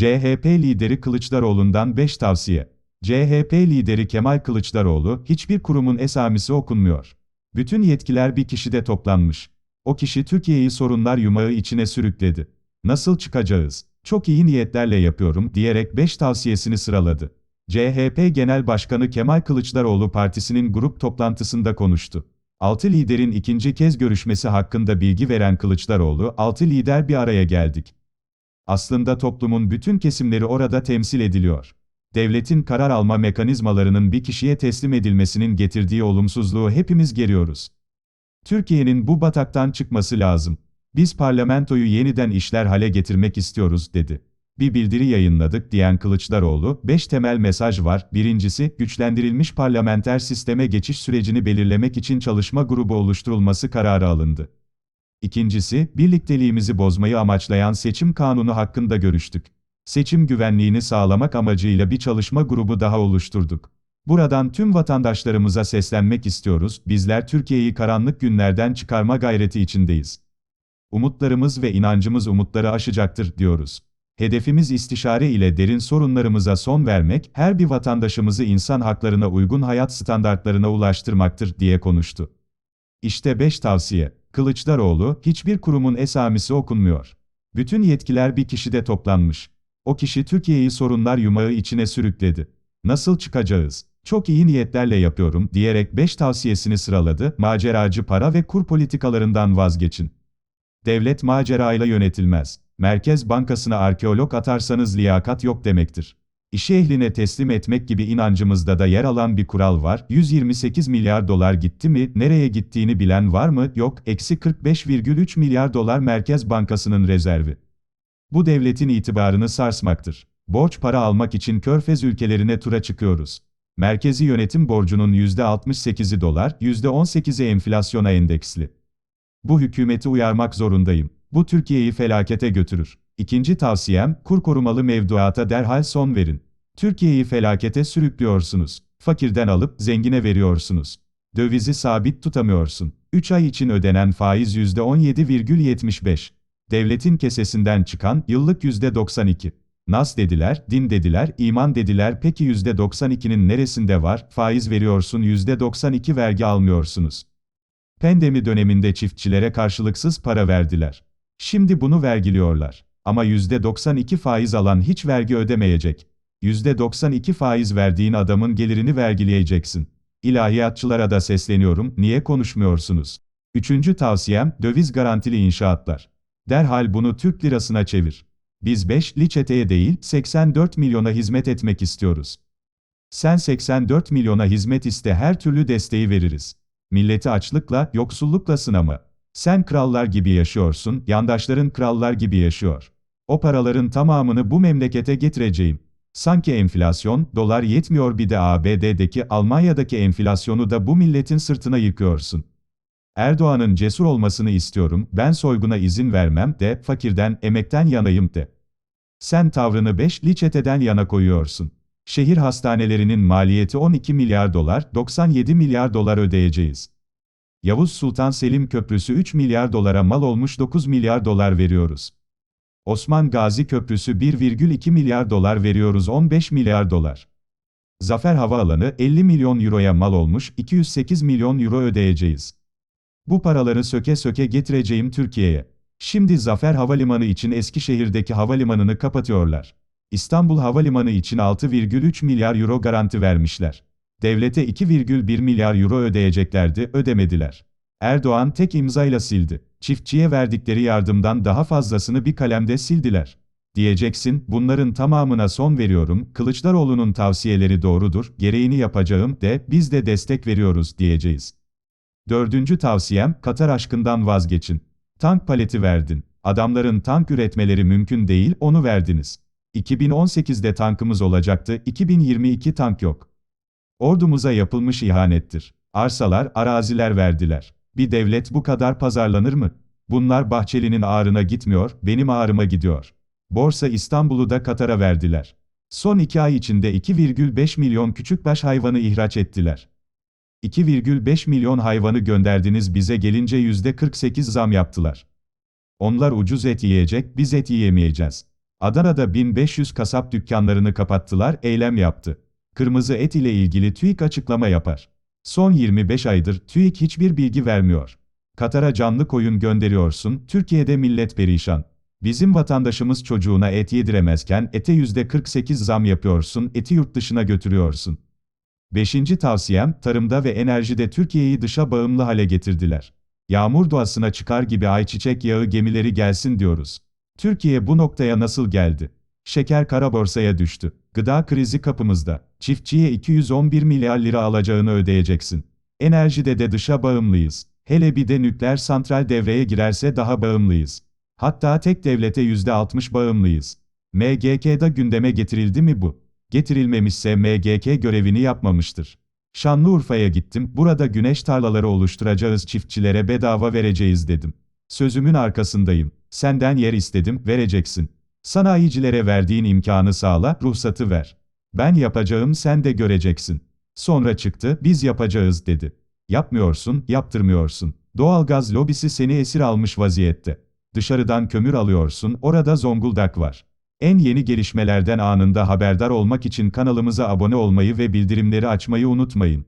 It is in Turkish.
CHP lideri Kılıçdaroğlu'ndan 5 tavsiye. CHP lideri Kemal Kılıçdaroğlu, hiçbir kurumun esamisi okunmuyor. Bütün yetkiler bir kişide toplanmış. O kişi Türkiye'yi sorunlar yumağı içine sürükledi. Nasıl çıkacağız? Çok iyi niyetlerle yapıyorum diyerek 5 tavsiyesini sıraladı. CHP Genel Başkanı Kemal Kılıçdaroğlu partisinin grup toplantısında konuştu. 6 liderin ikinci kez görüşmesi hakkında bilgi veren Kılıçdaroğlu, 6 lider bir araya geldik. Aslında toplumun bütün kesimleri orada temsil ediliyor. Devletin karar alma mekanizmalarının bir kişiye teslim edilmesinin getirdiği olumsuzluğu hepimiz görüyoruz. Türkiye'nin bu bataktan çıkması lazım. Biz parlamentoyu yeniden işler hale getirmek istiyoruz, dedi. Bir bildiri yayınladık diyen Kılıçdaroğlu, 5 temel mesaj var. Birincisi, güçlendirilmiş parlamenter sisteme geçiş sürecini belirlemek için çalışma grubu oluşturulması kararı alındı. İkincisi, birlikteliğimizi bozmayı amaçlayan seçim kanunu hakkında görüştük. Seçim güvenliğini sağlamak amacıyla bir çalışma grubu daha oluşturduk. Buradan tüm vatandaşlarımıza seslenmek istiyoruz, bizler Türkiye'yi karanlık günlerden çıkarma gayreti içindeyiz. Umutlarımız ve inancımız umutları aşacaktır, diyoruz. Hedefimiz istişare ile derin sorunlarımıza son vermek, her bir vatandaşımızı insan haklarına uygun hayat standartlarına ulaştırmaktır, diye konuştu. İşte 5 tavsiye. Kılıçdaroğlu, hiçbir kurumun esamisi okunmuyor. Bütün yetkiler bir kişide toplanmış. O kişi Türkiye'yi sorunlar yumağı içine sürükledi. Nasıl çıkacağız? Çok iyi niyetlerle yapıyorum diyerek 5 tavsiyesini sıraladı. Maceracı para ve kur politikalarından vazgeçin. Devlet macerayla yönetilmez. Merkez Bankası'na arkeolog atarsanız liyakat yok demektir. İşi ehline teslim etmek gibi inancımızda da yer alan bir kural var. 128 milyar dolar gitti mi, nereye gittiğini bilen var mı? Yok, eksi 45,3 milyar dolar Merkez Bankası'nın rezervi. Bu devletin itibarını sarsmaktır. Borç para almak için körfez ülkelerine tura çıkıyoruz. Merkezi yönetim borcunun %68'i dolar, %18'i enflasyona endeksli. Bu hükümeti uyarmak zorundayım. Bu Türkiye'yi felakete götürür. İkinci tavsiyem, kur korumalı mevduata derhal son verin. Türkiye'yi felakete sürüklüyorsunuz. Fakirden alıp zengine veriyorsunuz. Dövizi sabit tutamıyorsun. 3 ay için ödenen faiz %17,75. Devletin kesesinden çıkan yıllık %92. Nas dediler, din dediler, iman dediler. Peki %92'nin neresinde var? Faiz veriyorsun %92 vergi almıyorsunuz. Pandemi döneminde çiftçilere karşılıksız para verdiler. Şimdi bunu vergiliyorlar. Ama %92 faiz alan hiç vergi ödemeyecek. %92 faiz verdiğin adamın gelirini vergileyeceksin. İlahiyatçılara da sesleniyorum, niye konuşmuyorsunuz? Üçüncü tavsiyem, döviz garantili inşaatlar. Derhal bunu Türk lirasına çevir. Biz 5 liçeteye değil, 84 milyona hizmet etmek istiyoruz. Sen 84 milyona hizmet iste her türlü desteği veririz. Milleti açlıkla, yoksullukla sınama. Sen krallar gibi yaşıyorsun, yandaşların krallar gibi yaşıyor. O paraların tamamını bu memlekete getireceğim. Sanki enflasyon, dolar yetmiyor bir de ABD'deki, Almanya'daki enflasyonu da bu milletin sırtına yıkıyorsun. Erdoğan'ın cesur olmasını istiyorum, ben soyguna izin vermem de, fakirden, emekten yanayım de. Sen tavrını 5 liçeteden yana koyuyorsun. Şehir hastanelerinin maliyeti 12 milyar dolar, 97 milyar dolar ödeyeceğiz. Yavuz Sultan Selim Köprüsü 3 milyar dolara mal olmuş 9 milyar dolar veriyoruz. Osman Gazi Köprüsü 1,2 milyar dolar veriyoruz 15 milyar dolar. Zafer Havaalanı 50 milyon euroya mal olmuş 208 milyon euro ödeyeceğiz. Bu paraları söke söke getireceğim Türkiye'ye. Şimdi Zafer Havalimanı için Eskişehir'deki havalimanını kapatıyorlar. İstanbul Havalimanı için 6,3 milyar euro garanti vermişler. Devlete 2,1 milyar euro ödeyeceklerdi, ödemediler. Erdoğan tek imzayla sildi. Çiftçiye verdikleri yardımdan daha fazlasını bir kalemde sildiler. Diyeceksin, bunların tamamına son veriyorum, Kılıçdaroğlu'nun tavsiyeleri doğrudur, gereğini yapacağım de, biz de destek veriyoruz, diyeceğiz. Dördüncü tavsiyem, Katar aşkından vazgeçin. Tank paleti verdin. Adamların tank üretmeleri mümkün değil, onu verdiniz. 2018'de tankımız olacaktı, 2022 tank yok. Ordumuza yapılmış ihanettir. Arsalar, araziler verdiler. Bir devlet bu kadar pazarlanır mı? Bunlar Bahçeli'nin ağrına gitmiyor, benim ağrıma gidiyor. Borsa İstanbul'u da Katar'a verdiler. Son iki ay içinde 2,5 milyon küçükbaş hayvanı ihraç ettiler. 2,5 milyon hayvanı gönderdiniz bize gelince %48 zam yaptılar. Onlar ucuz et yiyecek, biz et yiyemeyeceğiz. Adana'da 1500 kasap dükkanlarını kapattılar, eylem yaptı. Kırmızı et ile ilgili TÜİK açıklama yapar. Son 25 aydır TÜİK hiçbir bilgi vermiyor. Katar'a canlı koyun gönderiyorsun, Türkiye'de millet perişan. Bizim vatandaşımız çocuğuna et yediremezken ete %48 zam yapıyorsun, eti yurt dışına götürüyorsun. Beşinci tavsiyem, tarımda ve enerjide Türkiye'yi dışa bağımlı hale getirdiler. Yağmur doğasına çıkar gibi ayçiçek yağı gemileri gelsin diyoruz. Türkiye bu noktaya nasıl geldi? Şeker kara borsaya düştü. Gıda krizi kapımızda. Çiftçiye 211 milyar lira alacağını ödeyeceksin. Enerjide de dışa bağımlıyız. Hele bir de nükleer santral devreye girerse daha bağımlıyız. Hatta tek devlete %60 bağımlıyız. MGK'da gündeme getirildi mi bu? Getirilmemişse MGK görevini yapmamıştır. Şanlıurfa'ya gittim, burada güneş tarlaları oluşturacağız çiftçilere bedava vereceğiz dedim. Sözümün arkasındayım. Senden yer istedim, vereceksin. Sanayicilere verdiğin imkanı sağla, ruhsatı ver. Ben yapacağım sen de göreceksin. Sonra çıktı, biz yapacağız dedi. Yapmıyorsun, yaptırmıyorsun. Doğalgaz lobisi seni esir almış vaziyette. Dışarıdan kömür alıyorsun, orada Zonguldak var. En yeni gelişmelerden anında haberdar olmak için kanalımıza abone olmayı ve bildirimleri açmayı unutmayın.